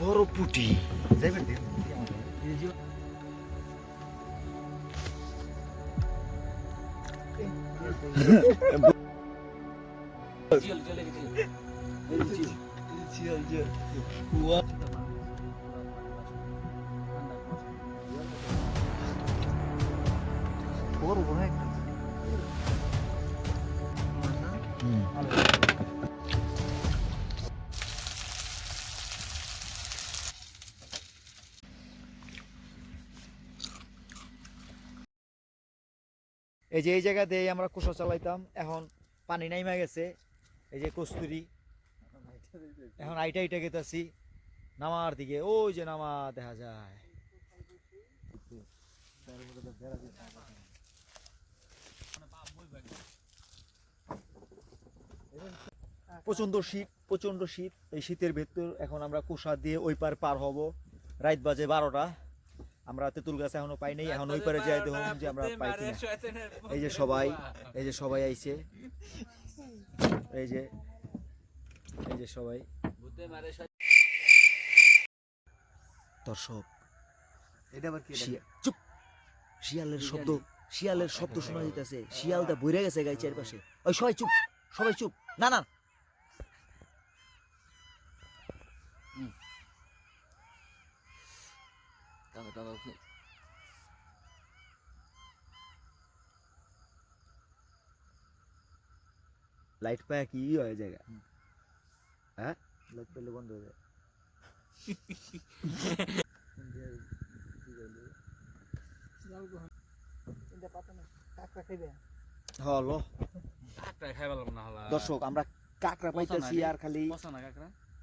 বড় পুটি। যাইবেন বড় বড় এই যে এই জায়গাতে আমরা কুসা চালাইতাম, এখন পানি নাইমা গেছে। এই যে কস্তুরি, এখন আইটা আইটা গেতাছি, নামার দিকে, ওই যে নামা দেখা যায়। প্রচণ্ড শীত প্রচণ্ড শীত, এই শীতের ভেতর এখন আমরা কুষা দিয়ে ওই পার পার হব। রাত বাজে বারোটা। আমরা তেঁতুল গাছ এখনও পাই নাই এখন ওই পারে যাই দেখুন যে আমরা পাই কিনা। এই যে সবাই এই যে সবাই আইছে। এই যে এই যে সবাই। দর্শক এটা আবার কি চুপ! শিয়ালের শব্দ শিয়ালের শব্দ শোনা যাইতেছে। শিয়ালটা বইরে গেছে গাই চারপাশে। ওই সবাই চুপ সবাই চুপ। না না লাইট পায় কি হয় জায়গা হ্যাঁ? লাইট পেলে বন্ধ হয়ে যায়। হলো দর্শক আমরা কাকড়া পাইতেছি আর খালি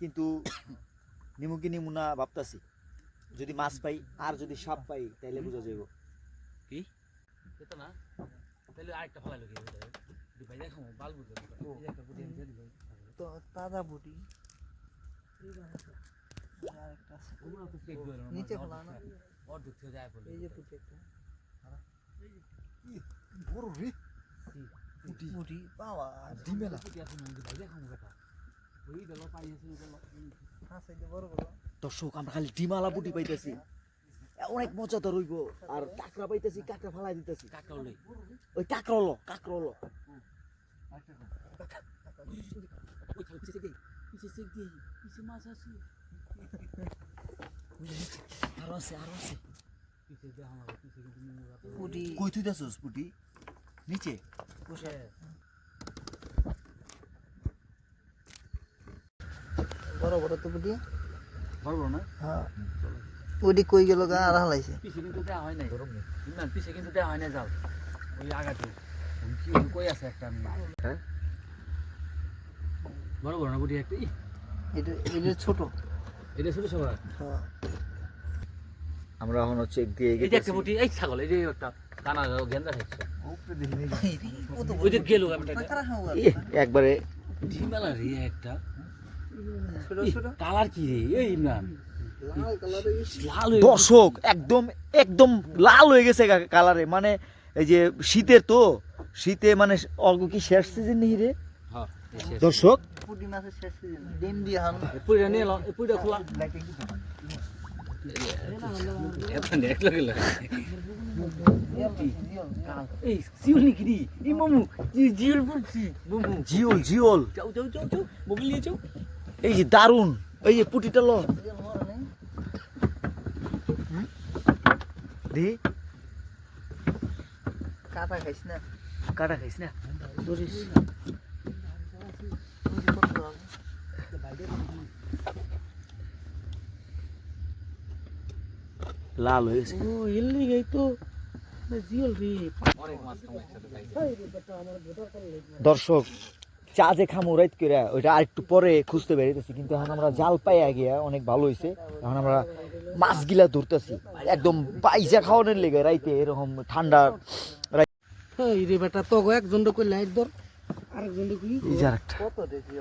কিন্তু নিমু কি নিমু না ভাবতাছি। যদি মাছ পাই আর যদি সাপ পাই তাইলে বুঝা যাইব। তো তাজা বুটি। নিচে খোলা না? এই যে বুটি একটা। বড় রে। পুটি বুটি। পাওয়া ডিমেলা। হ্যাঁ সাইডে বড় বড়। দর্শক আমরা খালি ডিমালা পুটি পাইতেছি। অনেক মজা তো রইব। আর কাকড়া পাইতেছি কাকড়া ফালাই দিতেছি। ওই কাকড়া হলো কাকড়া হলো আরও আছে আরও আছে। বুটি। কই তুই যাচ্ছিস পুটি নিচে বড় বড় তো বুটি। না হ্যাঁ। বুটি কই গেল গা আর হালাইছে। পিছে কিন্তু দেওয়া হয় নাই। না। পিছে কিন্তু দেওয়া হয় নাই যাও। ওই আগাতে। কি কই আছে একটা হ্যাঁ? বড় বড় না বুটি একটা? এটা এটা ছোট। এটা ছোট সবার? হ্যাঁ। আমরা এখন হচ্ছে দিয়ে এই যে একটা বুটি এই ছাগল এই যে একটা দানা গেন্দা খাইছে কত ওই যে গেল একবারে ডিমেলা রে একটা। কালার কি রে? এই ইমরান লাল হয়ে দর্শক একদম একদম লাল হয়ে গেছে কালারে। মানে এই যে শীতের তো শীতে মানে অল্প কি শেষ সিজন নেই রে? হ্যাঁ। দর্শক জিওল জিওল এই যে দারুণ এই যে পুটিটা ল। দি। কাটা খাইস না। কাটা খাইস না। ধরিস। লাল হয়ে গেছে। ও এলি গাই তো রে। খাইছে। দর্শক চা যে খামো রাইত করে ওইটা আরেকটু পরে খুঁজতে বেরিয়েছি কিন্তু এখন আমরা জাল পাইয়া গিয়া অনেক ভালো হয়েছে এখন আমরা মাছগুলা ধরতেছি। একদম পাইজা খাওয়ানোর লেগে রাইতে এরকম ঠান্ডা এই রে বেটা তো একজন কই লাইট ধর। আরেকজন কই এই যে আরেকটা। কত দেখি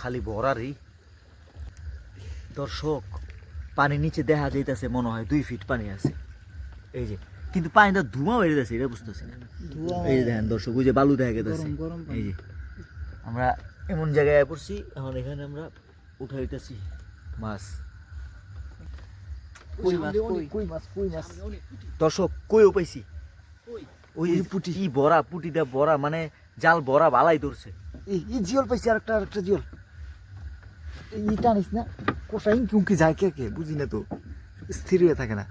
খালি ভরারই দর্শক পানি নিচে দেখা যাইতেছে মনে হয় দুই ফিট পানি আছে। এই যে কিন্তু পানিটা ধুমা বেরিয়ে যাচ্ছে এটা বুঝতেছি না। এই যে দেখেন দর্শক ওই যে বালু দেখা গেছে এই যে আমরা এমন জায়গায় পড়ছি এখন এখানে আমরা উঠাইতেছি মাছ। দর্শক কইও পাইছি। ওই পুটি কি বড়া পুটিটা বড়া মানে জাল বড়া বালাই ধরছে। এই জিওল পাইছি আরেকটা আরেকটা জিওল। এই টানিস না ইঙ্কি উঙ্কি যায় কে কে বুঝি না তো। স্থির হয়ে থাকে না।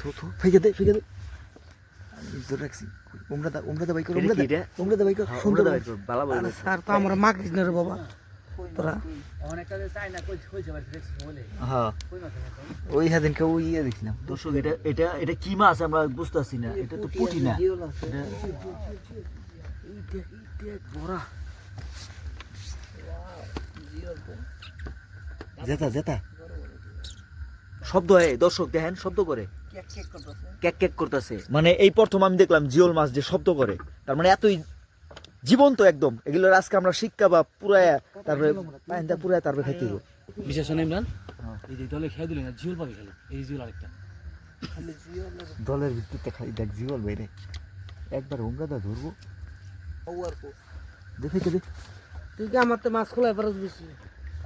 থো থো ফেকে দে ফেকে দে। আমি রাখছি। উমরা দা উমরা দা বাই কর উমরা দা উমরা দা বাই কর সুন্দর বাই কর বালা বালা স্যার তো আমরা মাখিস না রে বাবা। তোরা হ্যাঁ। ওই ওই ইয়ে দর্শক এটা এটা এটা কি মাছ আমরা বুঝতেছি না। এটা তো পুটি না। জিওল বড়া জেতা জেতা। শব্দ হয় দর্শক দেখেন শব্দ করে। কেক কেক করতেছে। ক্যাক ক্যাক করতেছে। মানে এই প্রথম আমি দেখলাম জিওল মাছ যে শব্দ করে। তার মানে এতই জীবন্ত একদম। এগুলোর আজকে আমরা শিক্ষা বা পুরায়া তারপরে পাইন্দা পুরায়া তারপরে খাইতে হইব। বিশেষ ইমরান এই যে দলে খেয়ে দিলেন জিওল পাখি খেলো এই জিওল আরেকটা। খালি দলের ভিত্তিতে খাই দেখ জিওল বাইরে। একবার উমরাদা ধরবো। দেখে কে দেখ। তুই কি আমার তো মাছ খোলাই পারস বেশি?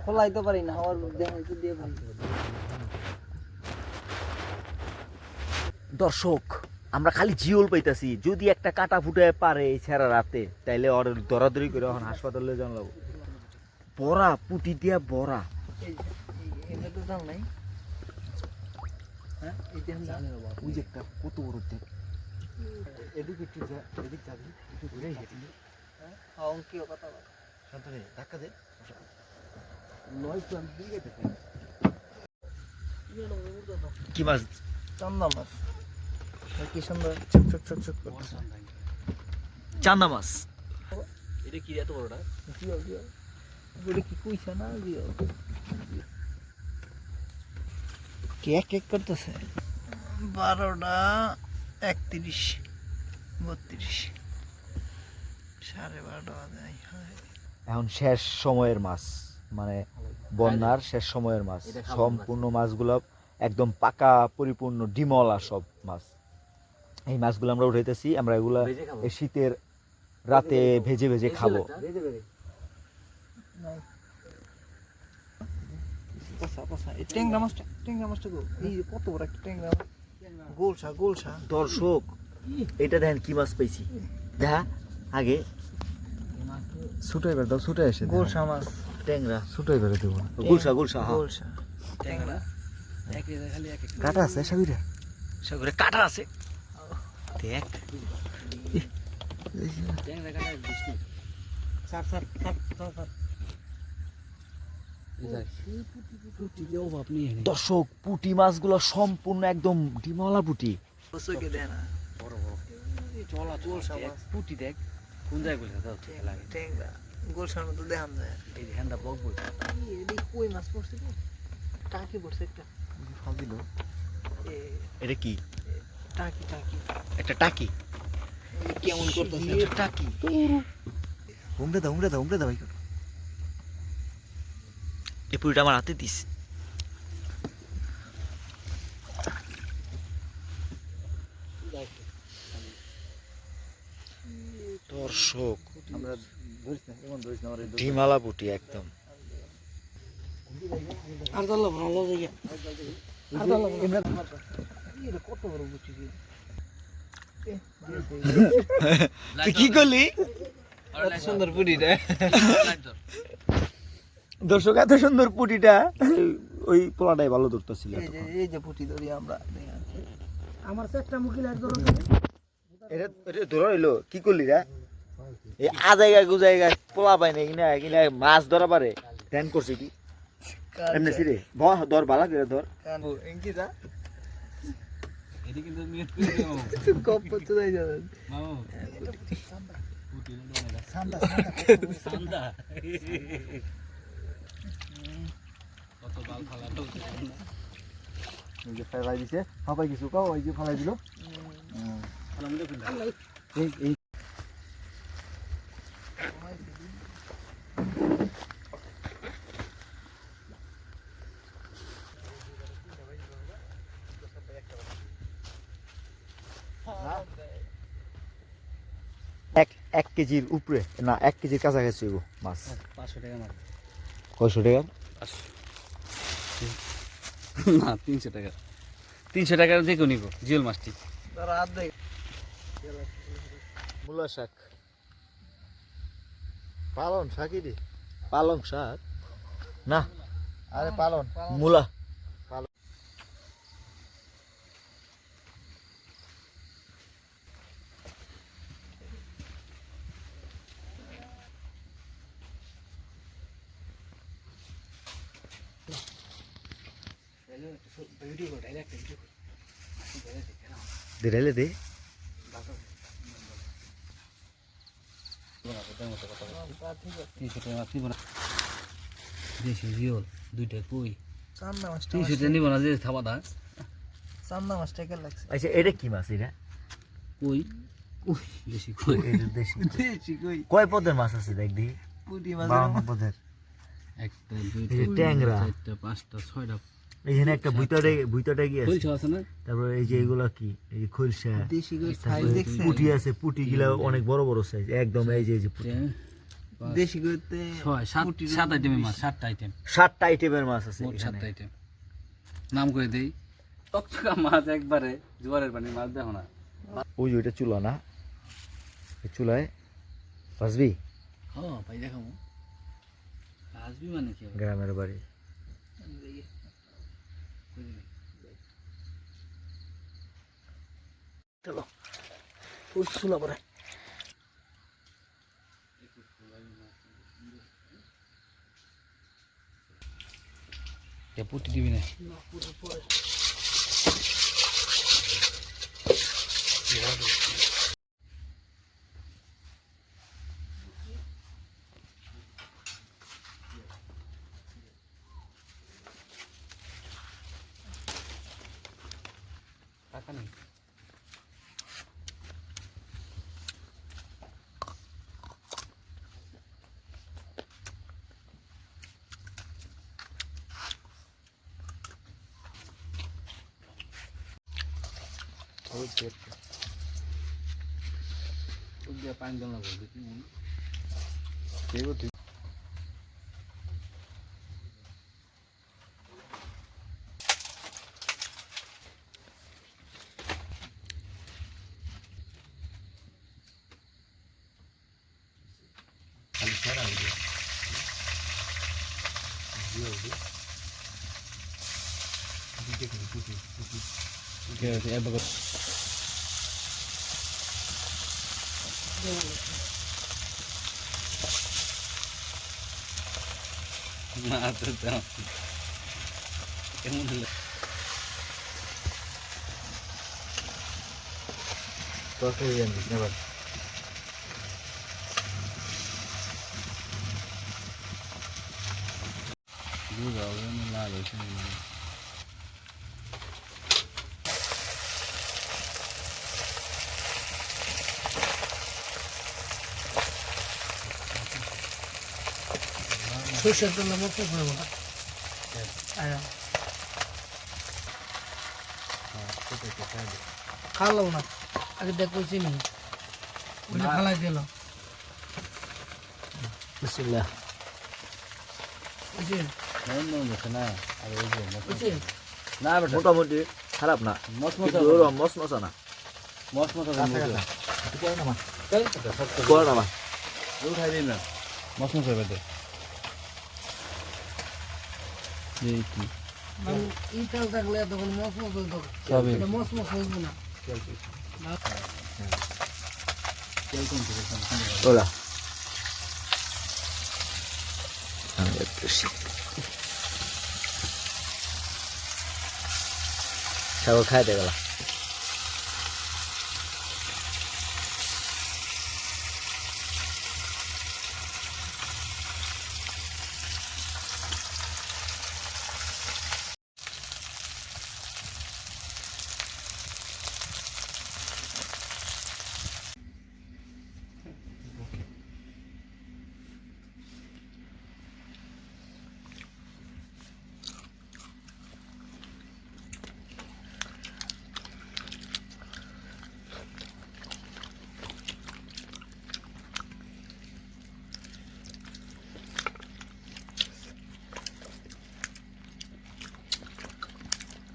খোলাইতে পারি না আমার দেহ দিয়ে ভালো। দর্শক, আমরা খালি জিওল পাইতাছি, যদি একটা কাটা ফুটে পারে এই ছেঁড়া রাতে, তাইলে ওর দরাদরি করে এখন হাসপাতালে জানলাম বড়া পুটি দিয়া বড়া। হ্যাঁ? কত বড় কি মাছ? চান্দা মাছ। কি সুন্দর? চুপ চুপ চুপ করতেছে। চান্দা মাছ এটা কি এত বড়টা বলে কি কইছে না জিও? কেক কেক করতেছে? বারোটা একত্রিশ বত্রিশ। সাড়ে বারোটা বাজে এখন শেষ সময়ের মাছ মানে বন্যার শেষ সময়ের মাছ। সম্পূর্ণ মাছগুলো একদম পাকা পরিপূর্ণ ডিমলা সব মাছ। এই মাছগুলো আমরা উঠাইতেছি আমরা এগুলা শীতের রাতে ভেজে ভেজে খাব। বড় গোলসা গোলসা। দর্শক এটা দেখেন কি মাছ পাইছি। দেখা আগে। ছুটাই বের দাও ছুটাই এসে গোলসা মাছ ট্যাংরা। ছোটই করে দেবো গুলশা হ্যাঁ গোলসা ট্যাংরা। এক খালি এক কাটা আছে সাবিরা সাগরে কাটা আছে। দেখ। দর্শক পুটি মাছগুলো সম্পূর্ণ একদম ডিমলা পুটি। দেখ। কোন গোলসার মতো দেখান যায়। এই হ্যান্ডা বক বই কই মাছ পড়ছে তো টাকি পড়ছে একটা? ফল দিল এ এটা কি? টাকি টাকি। একটা টাকি। কেমন করতেছে? টাকি। উমরে দাও উমরে দাও উমরে দাও ভাই। এই পুরিটা আমার হাতে দিস। দর্শক আমরা ডিমালা পুটি একদম। আর জানলো ভালো জায়গা কত বড় বুঝছি তুই কি করলি? সুন্দর দর্শক এত সুন্দর পুটিটা। ওই পোলাটাই ভালো ধরতেছিল এই যে পুটি ধরি আমরা দেখেন। আমার চেষ্টা মুখিল এক ধরো। এটা এটা ধরা হইল। কি করলি রে? এই আ জায়গা গু জায়গা পোলা পাই না কিনা কিনা মাছ ধরা পারে। ধ্যান করছে কি? এমনি সিরে ধর করে ধর। ফেলাই দিছে। সবাই কিছু কাও এই যে ফেলাই দিল। এই এই এক এক কেজির উপরে না এক কেজির কাছাকাছি হইবো মাছ। পাঁচশো টাকা মার কয়শো টাকা? পাঁচশো। না তিনশো টাকা। তিনশো টাকার যে কেউ নিব জিওল মাছটি। মূলা শাক। পালন শাকই রে পালং শাক? না আরে পালন মূলা। দে দুইটা কই নিব না যে থাবা দা চান্দা মাছটা কে লাগছে আচ্ছা এটা কি মাছ এটা কই কই দেশি কই এটা দেশি দেশি কই কয় পদের মাছ আছে দেখ দি পুটি মাছ পদের একটা দুইটা ট্যাংরা চারটা পাঁচটা ছয়টা এখানে একটা ভুইতাটে ভুইতাটে কি আছে। কইছো আছে না? তারপর এই যে এগুলা কি? এই যে খলসা পুটি আছে পুটি গুলা অনেক বড় বড় সাইজ একদম এই যে দেশি সাত আইটেমের মাছ সাতটা আইটেম সাতটা আইটেমের মাছ আছে সাতটা আইটেম নাম করে দেই। মাছ একবারে জোয়ারের পানি মাছ দেখো না। ওই যে ওইটা চুলা না? চুলায় ভাজবি হ্যাঁ ভাই দেখাবো। আসবি মানে কি? গ্রামের বাড়ি কই দিবি? ওই চুলা পরে এ পুটি দিবি না টাকা ওই যে পানি দলা বলবে কি মনে ঠিক আছে একবার না তো দাও কেমন হলো তরকারি জানিস না দুধ হবে না লাল হয়েছে সরষের তেল মতো করে বলা খাওয়ালো না। আগে দেখ নি। ওটা খালাই দিল বিসমিল্লাহ। না না মোটামুটি খারাপ না মশ মশা মস মশা না মশ মশা করে না। মা শক্ত করে না। মা উঠাই দিন না মশ মশা বেটে এই কি মানে ই তেল থাকলে তখন মস মস হইতো সবই এটা মস মস হইব না তেল কম থেকে ওলা আমি একটু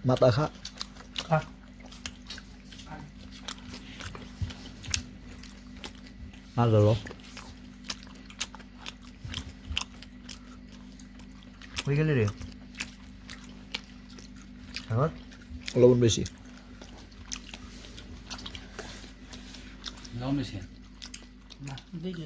সাগর খাইতে গেলাম মাথা খা খা। আর ধরো হয়ে গেলে রে এখন লবণ বেশি লবণ বেশি দেখে